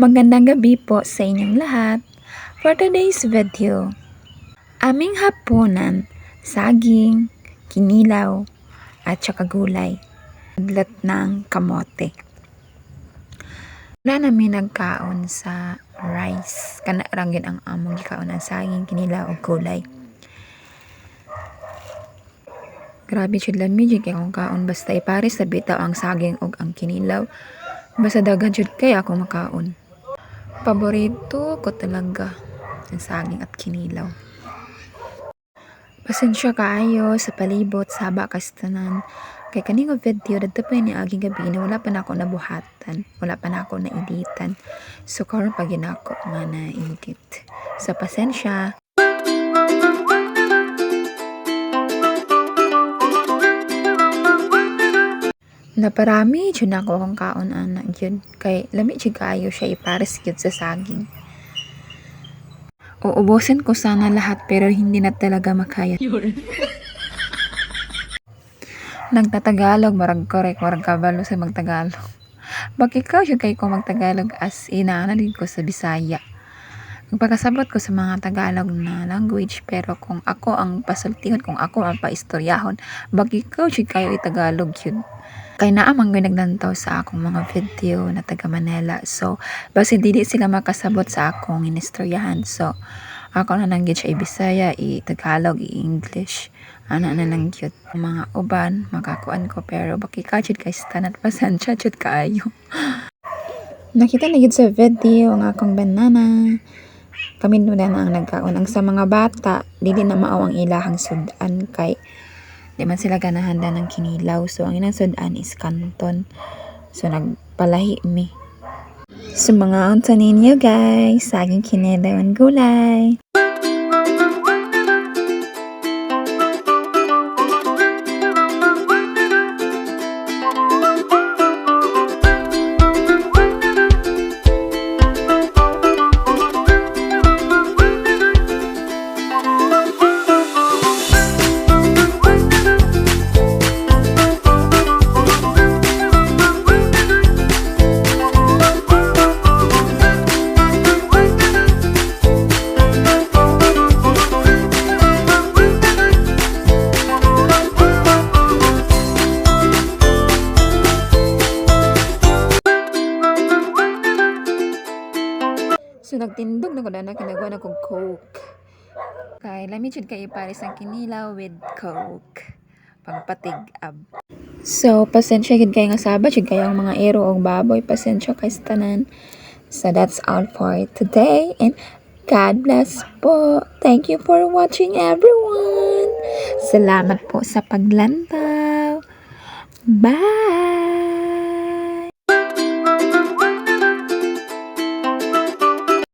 Magandang gabi po sa inyong lahat. For today's video, aming hapunan, saging, kinilaw, at saka gulay. Aglat ng kamote. Wala namin nagkaon sa rice. Kana ranggin ang among gikaon ng saging, kinilaw, o gulay. Grabe chudlan mi jud kay akong kaon basta ipares sa bitaw ang saging ug ang kinilaw. Basta daghan jud kay ako makaon. Paborito ko talaga ang saging at kinilaw. Pasensya kaayo sa palibot sa haba kastanan. Kay kaning video dadto pa ni aging gabi na wala pa na ako nabuhatan, wala pa na ako na editan. So karon pa ginako nga na edit. So pasensya. Naparami jud na ako akong kaon ana gyud kay lami jud kaayo siya ipares gyud sa saging. Uubusin ko sana lahat pero hindi na talaga makaya. Nagtatagalog, marag korek, marag kabalo sa magtagalog. Bakit ikaw siya kay ko magtagalog as inaana din ko sa Bisaya. Pagkasabot ko sa mga Tagalog na language pero kung ako ang pasultihon, kung ako ang paistoryahon, bakit ikaw siya kayo itagalog yun. Kay naamang nagdantaw sa akong mga video na taga Manila. So, basi dili sila makasabot sa akong inistoryahan. So, ako na lang gyud siya i-Bisaya, i-Tagalog, i-English. Ana na lang gyud mga uban makakuan ko pero baki ka jud kay stanat pasensya jud kaayo. Nakita na gyud sa video ang akong banana. Kami na ang nagkaon. Ang sa mga bata, dili na mao ang ilahang sudan kay di man sila ganahanda ng kinilaw. So, ang inang sudan is kanton. So, nagpalahi mi. So, mga unta guys, saging kinilaw and gulay. So nagtindog na ko na kinagawa na kong coke. Kay lami jud kay ipares ang kinilaw with coke. Pagpatig ab. So pasensya gid kay nga saba jud kay ang mga ero og baboy pasensya kay sa tanan. So that's all for today and God bless po. Thank you for watching everyone. Salamat po sa paglantaw. Bye!